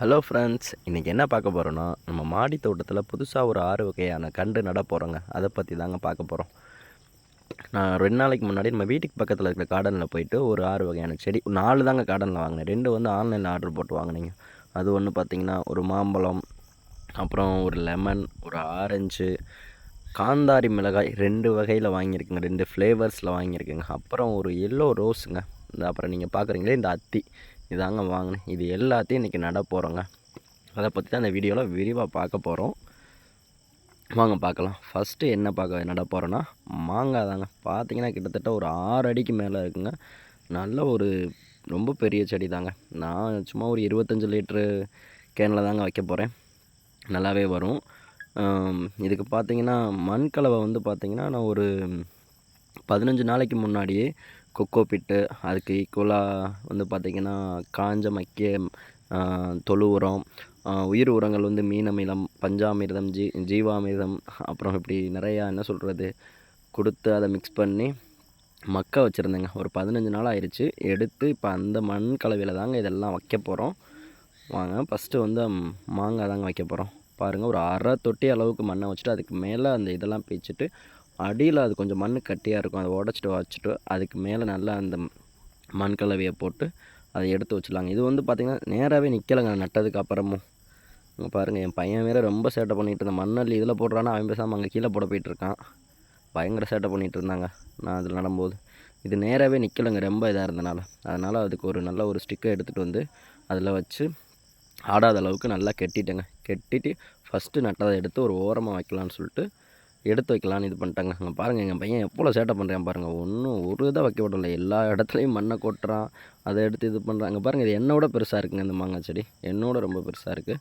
Hello friends இன்றைக்கி என்ன பார்க்க போகிறோன்னா நம்ம மாடி தோட்டத்தில் புதுசாக ஒரு ஆறு வகையான கண்டு நட போகிறோங்க அதை பற்றி தாங்க பார்க்க போகிறோம் நான் ரெண்டு நாளைக்கு முன்னாடி நம்ம வீட்டுக்கு பக்கத்தில் இருக்கிற கார்டனில் போயிட்டு ஒரு ஆறு வகையான செடி நாலு தாங்க கார்டனில் வாங்கினேன். ரெண்டு வந்து ஆன்லைனில் ஆர்டர் போட்டு வாங்கினீங்க. அது ஒன்று பார்த்திங்கன்னா ஒரு மாம்பழம் அப்புறம் ஒரு லெமன் ஒரு ஆரஞ்சு காந்தாரி மிளகாய் ரெண்டு வகையில் வாங்கியிருக்குங்க. ரெண்டு ஃப்ளேவர்ஸில் வாங்கியிருக்குங்க. அப்புறம் ஒரு எல்லோ ரோஸுங்க இந்த அப்புறம் நீங்கள் பார்க்குறீங்களே இந்த அத்தி. இதாங்க வாங்கினேன். இது எல்லாத்தையும் இன்றைக்கி நட போகிறோங்க அதை பற்றி தான் அந்த வீடியோவில் விரிவாக பார்க்க போகிறோம் வாங்க பார்க்கலாம். ஃபஸ்ட்டு என்ன பார்க்க நட போகிறோன்னா மாங்காய் தாங்க. பார்த்தீங்கன்னா கிட்டத்தட்ட ஒரு ஆறு அடிக்கு மேலே இருக்குங்க. நல்ல ஒரு ரொம்ப பெரிய செடி தாங்க. நான் சும்மா ஒரு இருபத்தஞ்சி லிட்ரு கேனில் தாங்க வைக்க போகிறேன் நல்லாவே வரும். இதுக்கு பார்த்தீங்கன்னா மண் கலவை வந்து பார்த்திங்கன்னா நான் ஒரு பதினஞ்சு நாளைக்கு முன்னாடியே கொக்கோ பிட்டு அதுக்கு ஈக்குவலாக வந்து பார்த்திங்கன்னா காஞ்ச மக்கிய தொழு உரம் உயிர் உரங்கள் வந்து மீன் அமிலம் பஞ்சாமிர்தம் ஜீ ஜீவாமிர்தம் அப்புறம் இப்படி நிறையா என்ன சொல்கிறது கொடுத்து அதை மிக்ஸ் பண்ணி மக்க வச்சுருந்தேங்க. ஒரு பதினஞ்சு நாள் ஆயிடுச்சு எடுத்து இப்போ அந்த மண் கலவையில் தாங்க இதெல்லாம் வைக்க போகிறோம் வாங்க ஃபஸ்ட்டு வந்து மாங்காய் தாங்க வைக்க போகிறோம் பாருங்கள் ஒரு அரை தொட்டி அளவுக்கு மண்ணை வச்சுட்டு அதுக்கு மேலே அந்த இதெல்லாம் பிச்சுட்டு அடியில் அது கொஞ்சம் மண் கட்டியாக இருக்கும். அதை உடச்சிட்டு வச்சுட்டு அதுக்கு மேலே நல்லா அந்த மண் கலவையை போட்டு அதை எடுத்து வச்சிடலாங்க. இது வந்து பார்த்திங்கன்னா நேராகவே நிற்கலைங்க நட்டதுக்கு அப்புறமும். இங்கே பாருங்கள் என் பையன் வேறு ரொம்ப சேட்டை பண்ணிகிட்டு இருந்தேன். மண்ணல் இதில் போடுறான்னா அவன் பேசாமல் அங்கே கீழே போட போயிட்டு இருக்கான். பயங்கர சேட்டை பண்ணிகிட்டு இருந்தாங்க நான் அதில் நடும்போது. இது நேராகவே நிற்கலைங்க ரொம்ப இதாக இருந்தனால. அதனால் அதுக்கு ஒரு நல்ல ஒரு ஸ்டிக்கை எடுத்துகிட்டு வந்து அதில் வச்சு ஆடாத அளவுக்கு நல்லா கெட்டிட்டேங்க. கெட்டிட்டு ஃபஸ்ட்டு நட்டதை எடுத்து ஒரு ஓரமாக வைக்கலான்னு சொல்லிட்டு எடுத்து வைக்கலான்னு இது பண்ணிட்டாங்க. அங்கே பாருங்கள் எங்கள் பையன் எவ்வளோ சேட்டை பண்ணுறேன் பாருங்கள் ஒன்றும் ஒரு இதாக வைக்க விடல எல்லா இடத்துலையும் மண்ணை கொட்டுறான். அதை எடுத்து இது பண்ணுறாங்க பாருங்கள் இது என்னோட பெருசாக இருக்குங்க இந்த மாங்காய் செடி. என்னோட ரொம்ப பெருசாக இருக்குது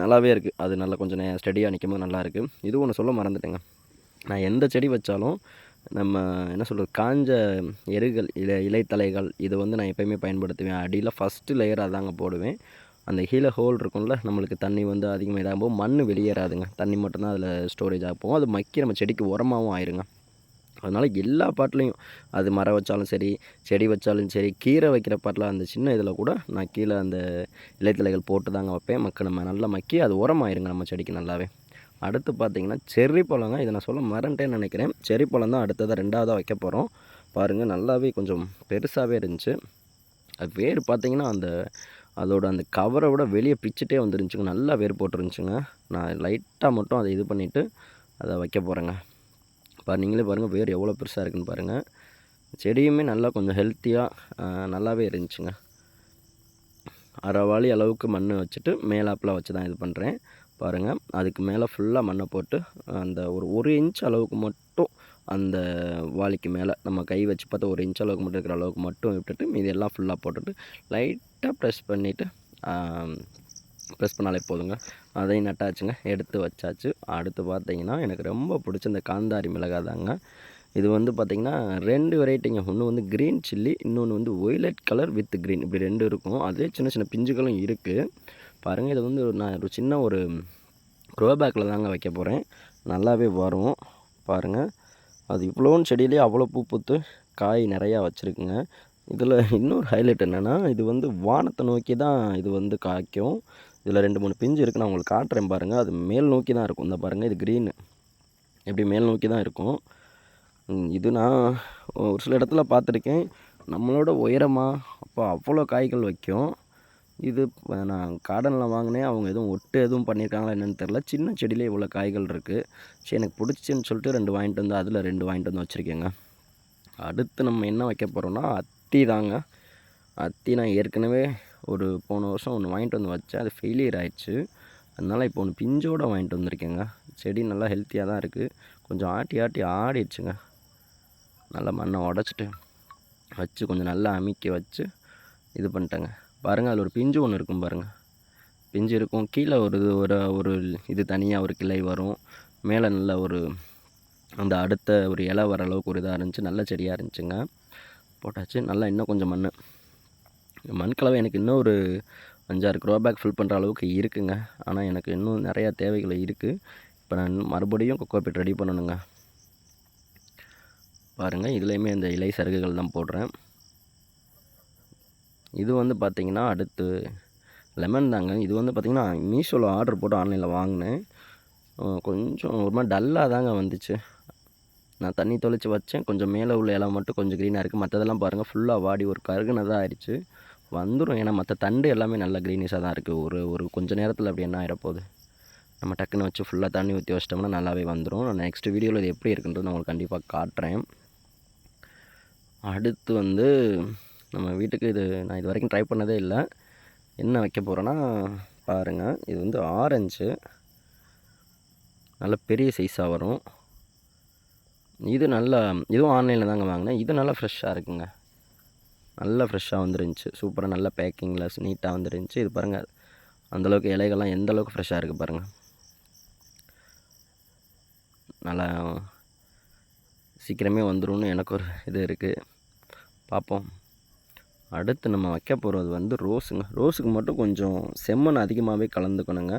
நல்லாவே இருக்குது அது நல்லா கொஞ்சம் ஸ்டடியாக நிற்கும் போது நல்லாயிருக்கு இது ஒன்று சொல்ல மறந்துட்டேங்க. நான் எந்த செடி வச்சாலும் நம்ம என்ன சொல்கிறது காஞ்ச எருகள் இலை இலைத்தலைகள் இது வந்து நான் எப்பயுமே பயன்படுத்துவேன். அடியில் ஃபஸ்ட்டு லேயர் அதாங்க போடுவேன். அந்த கீழே ஹோல் இருக்கும்ல நம்மளுக்கு தண்ணி வந்து அதிகமாக இதாகும்போது மண் வெளியேறாதுங்க. தண்ணி மட்டும்தான் அதில் ஸ்டோரேஜ் ஆக போகும். அது மக்கி நம்ம செடிக்கு உரமாகவும் ஆயிருங்க. அதனால் எல்லா பாட்டிலையும் அது மரம் வச்சாலும் சரி செடி வச்சாலும் சரி கீரை வைக்கிற பாட்டில் அந்த சின்ன இதில் கூட நான் கீழே அந்த இலைத்தலைகள் போட்டு தாங்க வைப்பேன். மக்க நம்ம நல்லா மக்கி அது உரமாயிருங்க நம்ம செடிக்கு நல்லாவே. அடுத்து பார்த்தீங்கன்னா செர்ரி பழங்க. இதை நான் சொல்ல மறந்துட்டேன்னு நினைக்கிறேன். செர்ரி பழம் தான் அடுத்ததாக ரெண்டாவதாக வைக்க போகிறோம் பாருங்கள் நல்லாவே கொஞ்சம் பெருசாகவே இருந்துச்சு. அது வேறு பார்த்தீங்கன்னா அந்த அதோட அந்த கவரை விட வெளியே பிச்சுட்டே வந்துருந்துச்சுங்க. நல்லா வேர் போட்டுருந்துச்சுங்க. நான் லைட்டாக மட்டும் அதை இது பண்ணிவிட்டு அதை வைக்க போகிறேங்க பாரு நீங்களே பாருங்கள் வேர் எவ்வளோ பெருசாக இருக்குன்னு பாருங்கள் செடியுமே நல்லா கொஞ்சம் ஹெல்த்தியாக நல்லாவே இருந்துச்சுங்க. அரைவாளி அளவுக்கு மண் வச்சுட்டு மேலாப்பில் வச்சு தான் இது பண்ணுறேன் பாருங்கள் அதுக்கு மேலே ஃபுல்லாக மண்ணை போட்டு அந்த ஒரு ஒரு இன்ச் அளவுக்கு மட்டும் அந்த வாளிக்கு மேலே நம்ம கை வச்சு பார்த்தா ஒரு இன்ச் அளவுக்கு மட்டும் இருக்கிற அளவுக்கு மட்டும் விட்டுட்டு மீதி எல்லாம் ஃபுல்லாக போட்டுட்டு லைட்டாக ப்ரெஸ் பண்ணிவிட்டு ப்ரெஸ் பண்ணாலே போதுங்க. அதையும் நட்டாச்சுங்க. எடுத்து வச்சாச்சு. அடுத்து பார்த்தீங்கன்னா எனக்கு ரொம்ப பிடிச்ச இந்த காந்தாரி மிளகாய் தாங்க இது வந்து பார்த்திங்கன்னா ரெண்டு வெரைட்டிங்க ஒன்று வந்து க்ரீன் சில்லி இன்னொன்று வந்து ஒய்லட் கலர் வித் க்ரீன் இப்படி ரெண்டு இருக்கும். அதே சின்ன சின்ன பிஞ்சுகளும் இருக்குது பாருங்கள் இது வந்து நான் ஒரு சின்ன ஒரு க்ரோ பேக்கில் தாங்க வைக்க போகிறேன் நல்லாவே வரும். பாருங்கள் அது இவ்வளோன்னு செடியிலே அவ்வளோ பூ பூத்து காய் நிறையா வச்சுருக்குங்க. இதில் இன்னொரு ஹைலைட் என்னென்னா இது வந்து வானத்தை நோக்கி தான் இது வந்து காய்க்கும். இதில் ரெண்டு மூணு பிஞ்சு இருக்குது நான் உங்களுக்கு காட்டுறேன் பாருங்கள் அது மேல் நோக்கி தான் இருக்கும். இந்த பாருங்கள் இது க்ரீனு எப்படி மேல் நோக்கி தான் இருக்கும். இது நான் ஒரு சில இடத்துல பார்த்துருக்கேன். நம்மளோட உயரமாக அப்போ அவ்வளோ காய்கள் வைக்கும். இது நான் கார்டனில் வாங்கினேன் அவங்க எதுவும் ஒட்டு எதுவும் பண்ணியிருக்காங்களா என்னென்னு தெரில சின்ன செடியிலே இவ்வளோ காய்கள் இருக்குது சரி எனக்கு பிடிச்சின்னு சொல்லிட்டு ரெண்டு வாங்கிட்டு வந்து அதில் ரெண்டு வாங்கிட்டு வந்து வச்சுருக்கேங்க. அடுத்து நம்ம என்ன வைக்க போகிறோம்னா அத்தி தாங்க. அத்தி நான் ஏற்கனவே ஒரு போன வருஷம் ஒன்று வாங்கிட்டு வந்து வச்சேன். அது ஃபெயிலியர் ஆயிடுச்சு. அதனால் இப்போ ஒன்று பிஞ்சோடு வாங்கிட்டு வந்திருக்கேங்க. செடி நல்லா ஹெல்த்தியாக தான் இருக்குது கொஞ்சம் ஆட்டி ஆட்டி ஆடிடுச்சுங்க. நல்லா மண்ணை உடச்சிட்டு வச்சு கொஞ்சம் நல்லா அமுக்கி வச்சு இது பண்ணிட்டேங்க. பாருங்கள் அதில் ஒரு பிஞ்சு ஒன்று இருக்கும் பாருங்கள் பிஞ்சு இருக்கும். கீழே ஒரு இது ஒரு ஒரு இது தனியாக ஒரு கிளை வரும். மேலே நல்ல ஒரு அந்த அடுத்த ஒரு இலை வர அளவுக்கு ஒரு இதாக இருந்துச்சு. நல்ல செடியாக இருந்துச்சுங்க. போட்டாச்சு. நல்லா இன்னும் கொஞ்சம் மண் மண் கலவை எனக்கு இன்னும் ஒரு அஞ்சாறு க்ரோ பேக் ஃபில் பண்ணுற அளவுக்கு இருக்குங்க. ஆனால் எனக்கு இன்னும் நிறையா தேவைகள் இருக்குது இப்போ நான் இன்னும் மறுபடியும் கொக்கோபிட் ரெடி பண்ணணுங்க. பாருங்கள் இதுலேயுமே இந்த இலை சருகுகள் தான் போடுறேன். இது வந்து பார்த்திங்கன்னா அடுத்து லெமன் தாங்க. இது வந்து பார்த்திங்கன்னா மீஷோவில் ஆர்டர் போட்டு ஆன்லைனில் வாங்கினேன். கொஞ்சம் ஒரு மாதிரி டல்லாக தாங்க வந்துச்சு. நான் தண்ணி தொலைச்சி வச்சேன். கொஞ்சம் மேலே உள்ள இலை மட்டும் கொஞ்சம் க்ரீனாக இருக்குது மற்றதெல்லாம் பாருங்கள் ஃபுல்லாக வாடி ஒரு கருகுனதாக ஆயிடுச்சு. வந்துடும் ஏன்னா மற்ற தண்டு எல்லாமே நல்லா க்ரீனிஷாக தான் இருக்குது ஒரு ஒரு கொஞ்ச நேரத்தில் அப்படி என்ன ஆகிடப்போகுது நம்ம டக்குன்னு வச்சு ஃபுல்லாக தண்ணி ஊற்றி வச்சிட்டோம்னா நல்லாவே வந்துடும் நான் நெக்ஸ்ட் வீடியோவில் இது எப்படி இருக்குன்றது நான் உங்களுக்கு கண்டிப்பாக காட்டுறேன். அடுத்து வந்து நம்ம வீட்டுக்கு இது நான் இது வரைக்கும் ட்ரை பண்ணதே இல்லை. என்ன வைக்க போகிறேன்னா பாருங்கள் இது வந்து ஆரஞ்சு நல்ல பெரிய சைஸாக வரும். இது நல்லா இதுவும் ஆன்லைனில் தாங்க வாங்கினேன். இது நல்லா ஃப்ரெஷ்ஷாக இருக்குங்க. நல்லா ஃப்ரெஷ்ஷாக வந்துருந்துச்சு. சூப்பராக நல்ல பேக்கிங்கில் நீட்டாக வந்துருந்துச்சு. இது பாருங்கள் அந்தளவுக்கு இலைகள்லாம் எந்த அளவுக்கு ஃப்ரெஷ்ஷாக இருக்குது பாருங்கள் நல்லா சீக்கிரமே வந்துடும் எனக்கு ஒரு இது இருக்குது பார்ப்போம் அடுத்து நம்ம வைக்க போகிறது வந்து ரோஸுங்க. ரோஸுக்கு மட்டும் கொஞ்சம் செம்மண் அதிகமாகவே கலந்துக்கணுங்க.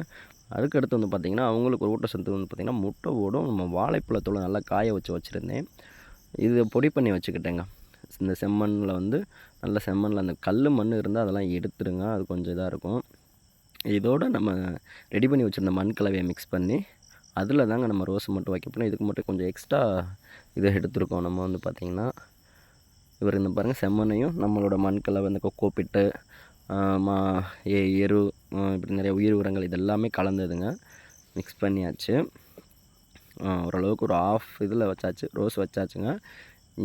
அதுக்கடுத்து வந்து பார்த்திங்கன்னா அவங்களுக்கு ஒரு ஊட்டச்சத்து வந்து பார்த்திங்கன்னா முட்டை ஓடும் நம்ம வாழைப்பழத்தோட நல்லா காய வச்சு வச்சுருந்தேன். இது பொடி பண்ணி வச்சுக்கிட்டேங்க. இந்த செம்மண்ணில் வந்து நல்ல செம்மண்ணில் அந்த கல் மண் இருந்தால் அதெல்லாம் எடுத்துருங்க. அது கொஞ்சம் இதாக இருக்கும். இதோடு நம்ம ரெடி பண்ணி வச்சுருந்த மண் கலவையை மிக்ஸ் பண்ணி அதில் தாங்க நம்ம ரோஸ் மட்டும் வைக்க போகிறோம் இதுக்கு மட்டும் கொஞ்சம் எக்ஸ்ட்ரா இதை எடுத்துருக்கோம். நம்ம வந்து பார்த்திங்கன்னா இவர் இந்த பாருங்கள் செம்மண்ணையும் நம்மளோட மண்களை வந்து இந்த கொக்கோ பிட்டு மா எ எரு இப்படி நிறைய உயிர் உரங்கள் இதெல்லாமே கலந்ததுங்க. மிக்ஸ் பண்ணியாச்சு. ஓரளவுக்கு ஒரு ஆஃப் இதில் வச்சாச்சு ரோஸ் வச்சாச்சுங்க.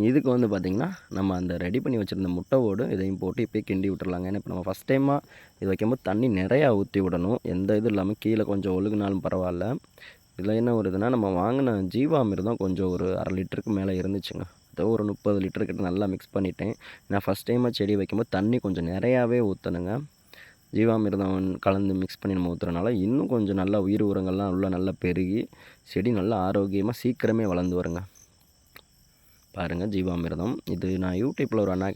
இதுக்கு வந்து பார்த்திங்கன்னா நம்ம அந்த ரெடி பண்ணி வச்சுருந்த முட்டை ஓடு இதையும் போட்டு இப்போயே கிண்டி விட்டுறலாங்க. ஏன்னா இப்போ நம்ம ஃபஸ்ட் டைமாக இது வைக்கும்போது தண்ணி நிறையா ஊற்றி விடணும். எந்த இது இல்லாமல் கீழே கொஞ்சம் ஒழுகுனாலும் பரவாயில்ல. இதில் என்ன ஒரு இதுனால் நம்ம வாங்கின ஜீவாமிர்தம் கொஞ்சம் ஒரு அரை லிட்டருக்கு மேலே இருந்துச்சுங்க. ஏதோ ஒரு முப்பது லிட்டர் கிட்ட நல்லா மிக்ஸ் பண்ணிட்டேன். நான் ஃபஸ்ட் டைமாக செடி வைக்கும்போது தண்ணி கொஞ்சம் நிறையாவே ஊற்றணுங்க ஜீவாமிர்தம் கலந்து மிக்ஸ் பண்ணி நம்ம ஊற்றுறனால இன்னும் கொஞ்சம் நல்லா உயிர் உரங்கள்லாம் உள்ள நல்லா பெருகி செடி நல்லா ஆரோக்கியமாக சீக்கிரமே வளர்ந்து வருங்க. பாருங்கள் ஜீவாமிர்தம். இது நான் யூடியூப்பில் ஒரு அண்ணா